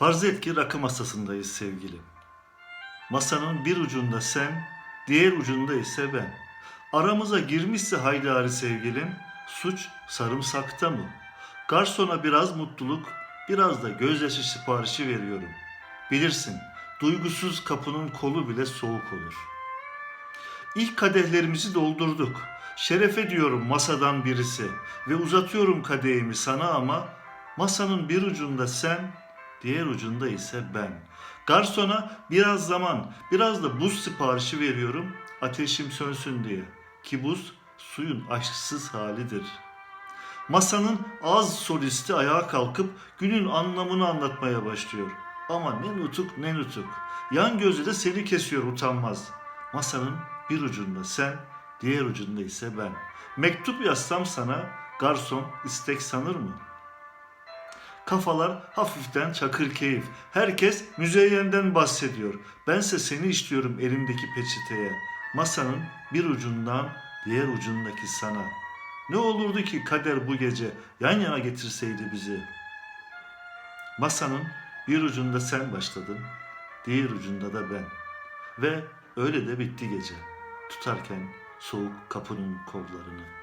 Farz et ki rakı masasındayız sevgilim. Masanın bir ucunda sen, diğer ucunda ise ben. Aramıza girmişse haydari sevgilim, suç sarımsakta mı? Garsona biraz mutluluk, biraz da gözyaşı siparişi veriyorum. Bilirsin, duygusuz kapının kolu bile soğuk olur. İlk kadehlerimizi doldurduk. Şerefe diyorum masadan birisi ve uzatıyorum kadehimi sana ama masanın bir ucunda sen, diğer ucunda ise ben. Garsona biraz zaman, biraz da buz siparişi veriyorum ateşim sönsün diye. Ki buz suyun aşksız halidir. Masanın az solisti ayağa kalkıp günün anlamını anlatmaya başlıyor. Ama ne nutuk ne nutuk. Yan gözü de seni kesiyor utanmaz. Masanın bir ucunda sen, diğer ucunda ise ben. Mektup yazsam sana garson istek sanır mı? Kafalar hafiften çakır keyif. Herkes müzeyyenden bahsediyor. Bense seni işliyorum elimdeki peçeteye. Masanın bir ucundan diğer ucundaki sana. Ne olurdu ki kader bu gece yan yana getirseydi bizi. Masanın bir ucunda sen başladın, diğer ucunda da ben. Ve öyle de bitti gece. Tutarken soğuk kapının kollarını.